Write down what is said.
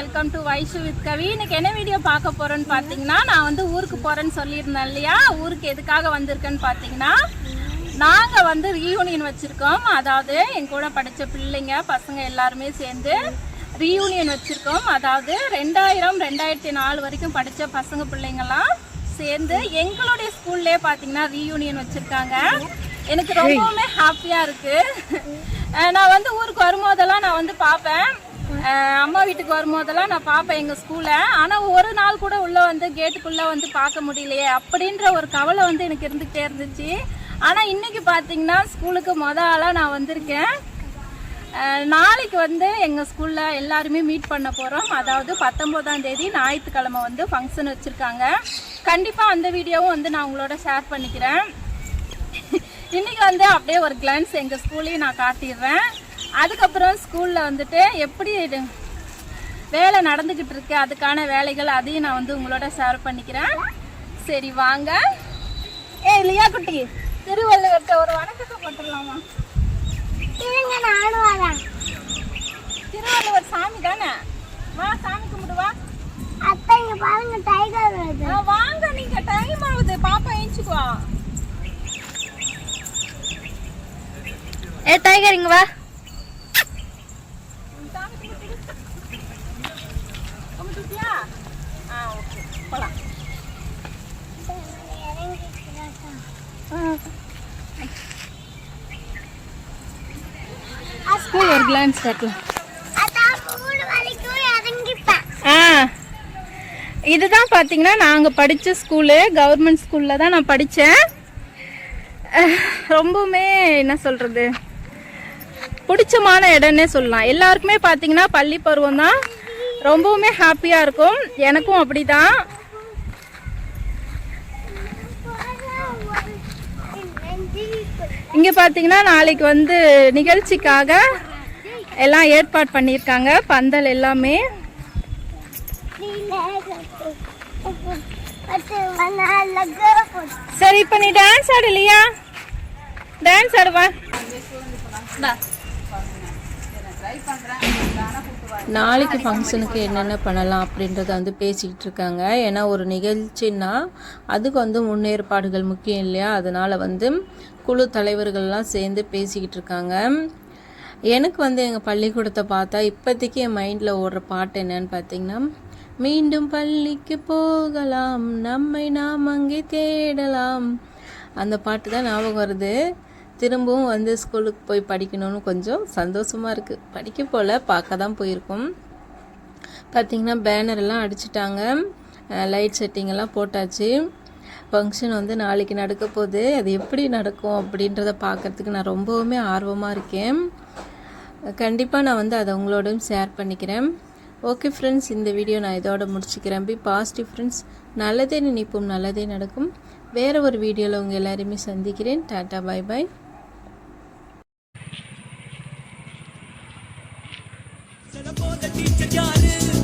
Welcome to Vaishu with Kavi இன்னைக்கு என்ன video பார்க்க போறேன்னு பார்த்தீங்கன்னா நான் வந்து ஊருக்கு போறேன்னு சொல்லியிருந்தேன் இல்லையா? ஊருக்கு எதுக்காக வந்திருக்கேன்னு பார்த்தீங்கன்னா நாங்கள் வந்து ரீயூனியன் வச்சுருக்கோம். அதாவது என் கூட படித்த பிள்ளைங்க பசங்க எல்லாருமே சேர்ந்து ரீயூனியன் வச்சுருக்கோம். அதாவது ரெண்டாயிரம் ரெண்டாயிரத்தி நாலு வரைக்கும் படித்த பசங்க பிள்ளைங்கெல்லாம் சேர்ந்து எங்களுடைய ஸ்கூல்லே பார்த்தீங்கன்னா ரீயூனியன் வச்சுருக்காங்க. எனக்கு ரொம்பவுமே ஹாப்பியாக இருக்குது நான் வந்து ஊருக்கு வரும்போதெல்லாம் நான் வந்து பார்ப்பேன். அம்மா வீட்டுக்கு வரும்போதெல்லாம் நான் பார்ப்பேன் எங்கள் ஸ்கூலில் ஆனால் ஒரு நாள் கூட உள்ளே வந்து கேட்டுக்குள்ளே வந்து பார்க்க முடியலையே. அப்படின்ற ஒரு கவலை வந்து எனக்கு இருந்துகிட்டே இருந்துச்சு. ஆனால் இன்றைக்கி பார்த்தீங்கன்னா ஸ்கூலுக்கு மொத ஆளாக நான் வந்திருக்கேன். நாளைக்கு வந்து எங்கள் ஸ்கூலில் எல்லாருமே மீட் பண்ண போகிறோம் அதாவது பத்தொம்போதாம் தேதி ஞாயிற்றுக்கிழமை வந்து ஃபங்க்ஷன் வச்சுருக்காங்க. கண்டிப்பாக அந்த வீடியோவும் வந்து நான் உங்களோட ஷேர் பண்ணிக்கிறேன். இன்றைக்கி வந்து அப்படியே ஒரு கிளான்ஸ் எங்கள் ஸ்கூலையும் நான் காட்டிடுறேன். அதுக்கப்புறம் ஸ்கூலில் வந்துட்டு எப்படி வேலை நடந்துக்கிட்டு இருக்கு அதுக்கான வேலைகள் அதையும் நான் வந்து உங்களோட ஷேர் பண்ணிக்கிறேன். சரி வாங்க. ஏ லியா குட்டி திருவள்ளுவர்கிட்ட ஒரு வணக்கத்தை போட்டுடலாமா? திருவள்ளுவர் சாமி தானே? வா சாமி கும்பிடுவா அத்தை இங்க பாருங்க டைகர் வருது. வாங்க நீங்க டைம் ஆகுது. பாப்பா ஏஞ்சுக்குவா. ஏ டைகர் இங்க வா சாமி கும்பிட்டு கும்பிட்டுட்டியா ஆ ஓகே போலாம். ஸ்கூல் ஒரு கிளான்ஸ் இதுதான் பார்த்தீங்கன்னா நாங்கள் படித்த ஸ்கூலு கவர்மெண்ட் ஸ்கூலில் தான் நான் படித்தேன் ரொம்பவுமே என்ன சொல்கிறது பிடிச்சமான இடம்னே சொல்லலாம். எல்லாருக்குமே பார்த்தீங்கன்னா பள்ளி பருவம் தான் ரொம்பவுமே ஹாப்பியாக இருக்கும். எனக்கும் அப்படி தான் இங்கே பார்த்தீங்கன்னா நாளைக்கு வந்து நிகழ்ச்சிக்காக எல்லாம் ஏற்பாடு பண்ணியிருக்காங்க. பந்தல் எல்லாமே. சரி இப்போ நீ டான்ஸ் ஆடலையா டான்ஸ் ஆடுவா. நாளைக்கு ஃபங்க்ஷனுக்கு என்னென்ன பண்ணலாம் அப்படின்றத வந்து பேசிக்கிட்டு இருக்காங்க. ஏன்னா ஒரு நிகழ்ச்சின்னா அதுக்கு வந்து முன்னேற்பாடுகள் முக்கியம் இல்லையா? அதனால் வந்து குழு தலைவர்கள்லாம் சேர்ந்து பேசிக்கிட்டு இருக்காங்க. எனக்கு வந்து எங்கள் பள்ளிக்கூடத்தை பார்த்தா இப்போதைக்கு என் மைண்டில் ஓடுற பாட்டு என்னன்னு பார்த்தீங்கன்னா மீண்டும் பள்ளிக்கு போகலாம். நம்மை நாம் அங்கே தேடலாம். அந்த பாட்டு தான் ஞாபகம் வருது. திரும்பவும் வந்து ஸ்கூலுக்கு போய் படிக்கணும்னு கொஞ்சம் சந்தோஷமாக இருக்குது படிக்க போல் பார்க்க தான் போயிருக்கோம். பார்த்திங்கன்னா பேனர் எல்லாம் அடிச்சிட்டாங்க. லைட் செட்டிங்கெல்லாம் போட்டாச்சு. ஃபங்க்ஷன் வந்து நாளைக்கு நடக்க போகுது. அது எப்படி நடக்கும் அப்படின்றத பார்க்கறதுக்கு நான் ரொம்பவுமே ஆர்வமாக இருக்கேன். கண்டிப்பாக நான் வந்து அதை உங்களோடும் ஷேர் பண்ணிக்கிறேன். ஓகே ஃப்ரெண்ட்ஸ் இந்த வீடியோ நான் இதோட முடிச்சுக்கிறேன். பி பாசிட்டிவ் ஃப்ரெண்ட்ஸ் நல்லதே நினைப்போம் நல்லதே நடக்கும். வேறு ஒரு வீடியோவில் உங்கள் எல்லாரையுமே சந்திக்கிறேன். டாட்டா பாய் பாய் teacher,